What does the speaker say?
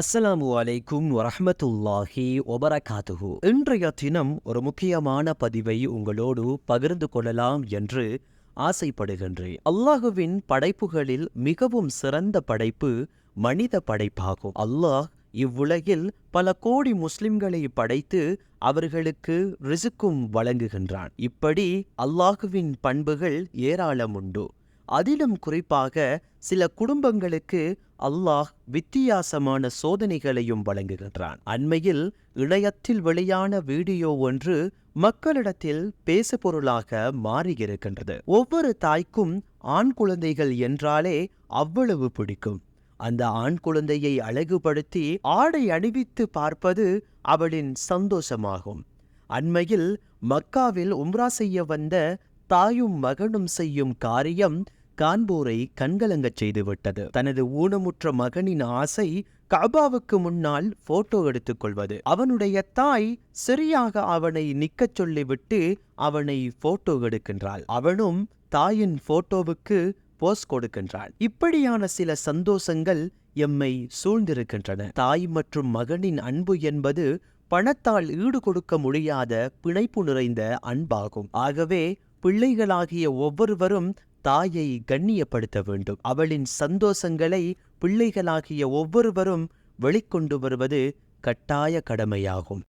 அஸ்ஸலாமு அலைக்கும் வரஹ்மத்துல்லாஹி ஒபரகாத்துஹு இன்றைய தினம் ஒரு முக்கியமான பதிவை உங்களோடு பகிர்ந்து கொள்ளலாம் என்று ஆசைப்படுகின்றேன். அல்லாஹுவின் படைப்புகளில் மிகவும் சிறந்த படைப்பு மனித படைப்பாகும். அல்லாஹ் இவ்வுலகில் பல கோடி முஸ்லிம்களை படைத்து அவர்களுக்கு ரிசுக்கும் வழங்குகின்றான். இப்படி அல்லாஹுவின் பண்புகள் ஏராளம் உண்டு. அதிலும் குறிப்பாக சில குடும்பங்களுக்கு அல்லாஹ் வித்தியாசமான சோதனைகளையும் வழங்குகின்றான். அண்மையில் இணையத்தில் வெளியான வீடியோ ஒன்று மக்களிடத்தில் பேசுபொருளாக மாறியிருக்கின்றது. ஒவ்வொரு தாய்க்கும் ஆண் குழந்தைகள் என்றாலே அவ்வளவு பிடிக்கும். அந்த ஆண் குழந்தையை அழகுபடுத்தி ஆடை அணிவித்து பார்ப்பது அவளின் சந்தோஷமாகும். அண்மையில் மக்காவில் உம்ரா செய்ய வந்த தாயும் மகனும் செய்யும் காரியம் கான்பூரை கண்கலங்கச் செய்துவிட்டது. தனது ஊனமுற்ற மகனின் ஆசை கபாவுக்கு முன்னால் போட்டோ எடுத்துக் கொள்வது. அவனுடைய தாய் சரியாக அவனை நிக்கச் சொல்லிவிட்டு அவனை போட்டோ எடுக்கின்றாள். அவனும் தாயின் போட்டோவுக்கு போஸ் கொடுக்கின்றான் இப்படியான சில சந்தோஷங்கள் எம்மை சூழ்ந்திருக்கின்றன. தாய் மற்றும் மகனின் அன்பு என்பது பணத்தால் ஈடு கொடுக்க முடியாத பிணைப்பு நிறைந்த அன்பாகும். ஆகவே பிள்ளைகளாகிய ஒவ்வொருவரும் தாயை கண்ணியப்படுத்த வேண்டும். அவளின் சந்தோஷங்களை பிள்ளைகளாகிய ஒவ்வொருவரும் வெளிக்கொண்டு வருவது கட்டாய கடமையாகும்.